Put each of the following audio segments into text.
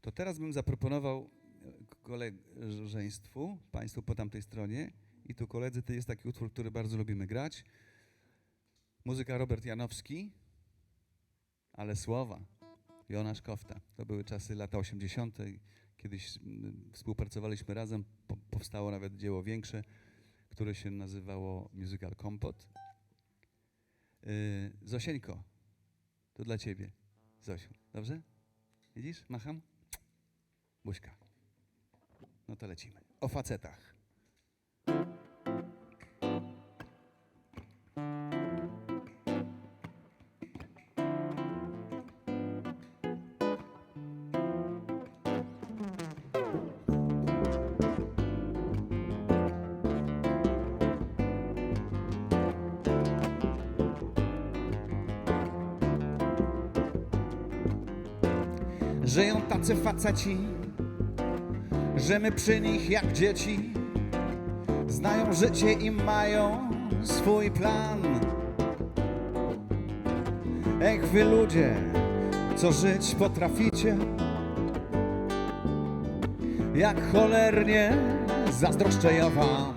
To teraz bym zaproponował e, koleżeństwu, państwu po tamtej stronie i tu koledzy, to jest taki utwór, który bardzo lubimy grać. Muzyka Robert Janowski, ale słowa Jonasz Kofta. To były czasy lata 80. Kiedyś współpracowaliśmy razem, po, powstało nawet dzieło większe, które się nazywało Musical Kompot. Yy, Zosieńko, to dla ciebie, Zosiu, dobrze? Widzisz, macham? Buźka. No to lecimy. O facetach. Żyją tacy faceci, że my przy nich jak dzieci. Znają życie i mają swój plan. Ech wy ludzie, co żyć potraficie, jak cholernie zazdroszczę ja wam.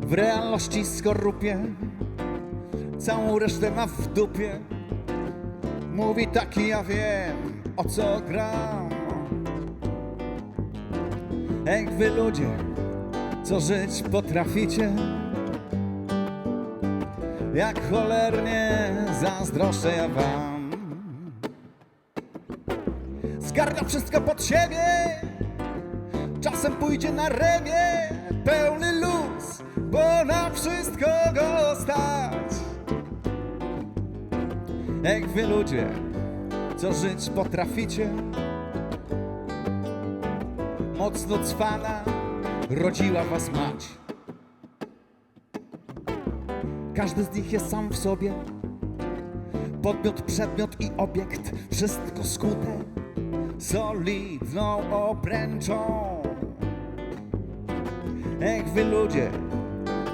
W realności skorupie, całą resztę ma w dupie. Mówi taki ja wiem, o co gram. Ej, wy ludzie, co żyć potraficie, jak cholernie zazdroszczę ja wam. Zgarnia wszystko pod siebie, czasem pójdzie na remię, pełny luz, bo na wszystko go stać. Jak wy ludzie, co żyć potraficie Mocno cwana rodziła was mać Każdy z nich jest sam w sobie Podmiot, przedmiot i obiekt Wszystko skute solidną obręczą Jak wy ludzie,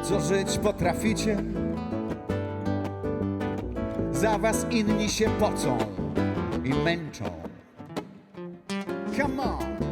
co żyć potraficie za was inni się pocą i męczą. Come on!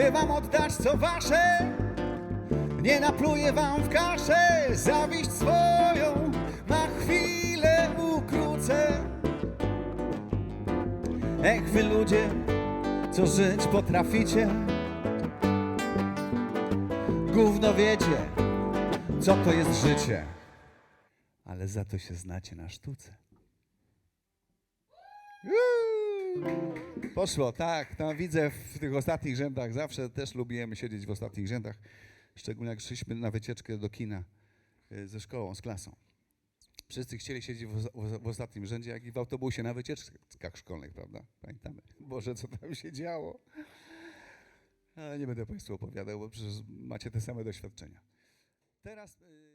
By wam oddać co wasze, nie napluję wam w kaszę, zawiść swoją na chwilę ukrócę. Ech wy ludzie, co żyć potraficie, gówno wiecie, co to jest życie, ale za to się znacie na sztuce. Poszło, tak. No, widzę w tych ostatnich rzędach. Zawsze też lubiłem siedzieć w ostatnich rzędach. Szczególnie jak szliśmy na wycieczkę do kina y, ze szkołą, z klasą. Wszyscy chcieli siedzieć w, w, w ostatnim rzędzie, jak i w autobusie na wycieczkach szkolnych, prawda? Pamiętamy. Boże, co tam się działo. Ale nie będę Państwu opowiadał, bo przecież macie te same doświadczenia. Teraz. y,